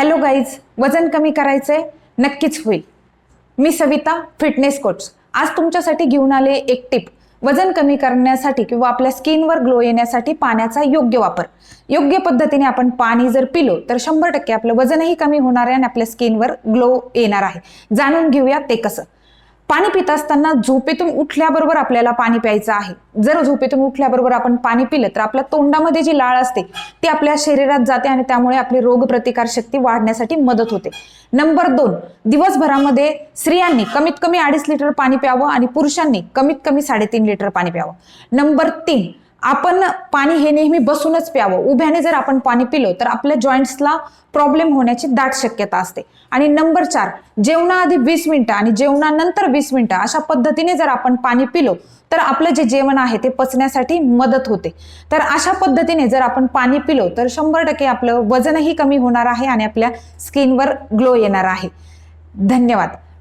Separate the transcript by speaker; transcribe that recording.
Speaker 1: Hello guys वजन कमी करायचंय नक्कीच होईल. मी सविता फिटनेस कोच आज तुमच्यासाठी घेऊन आले एक टिप वजन कमी करण्यासाठी किंवा आपल्या स्किनवर ग्लो येण्यासाठी पाण्याचा योग्य वापर. योग्य पद्धतीने आपण पाणी जर पिलो तर शंभर टक्के आपलं वजनही कमी होणार आहे आणि आपल्या स्किनवर ग्लो येणार आहे. जाणून घेऊया ते कसं. पाणी पित असताना झोपेतून उठल्याबरोबर आपल्याला पाणी प्यायचं आहे. जर झोपेतून उठल्याबरोबर आपण पाणी पिलं तर आपल्या तोंडामध्ये जी लाळ असते ती आपल्या शरीरात जाते आणि त्यामुळे आपली रोगप्रतिकार शक्ती वाढण्यासाठी मदत होते. नंबर दोन दिवसभरामध्ये स्त्रियांनी कमीत कमी अडीच लिटर पाणी प्यावं आणि पुरुषांनी कमीत कमी साडेतीन लिटर पाणी प्यावं. नंबर तीन आपण पाणी हे नेहमी बसूनच प्यावं. उभ्याने जर आपण पाणी पिलो तर आपल्या जॉईंट्सला प्रॉब्लेम होण्याची दाट शक्यता असते. आणि नंबर चार जेवणाआधी वीस मिनिटं आणि जेवणानंतर वीस मिनिटं अशा पद्धतीने जर आपण पाणी पिलो तर आपलं जे जेवण आहे ते पचण्यासाठी मदत होते. तर अशा पद्धतीने जर आपण पाणी पिलो तर शंभर टक्के आपलं वजनही कमी होणार आहे आणि आपल्या स्किनवर ग्लो येणार आहे. धन्यवाद.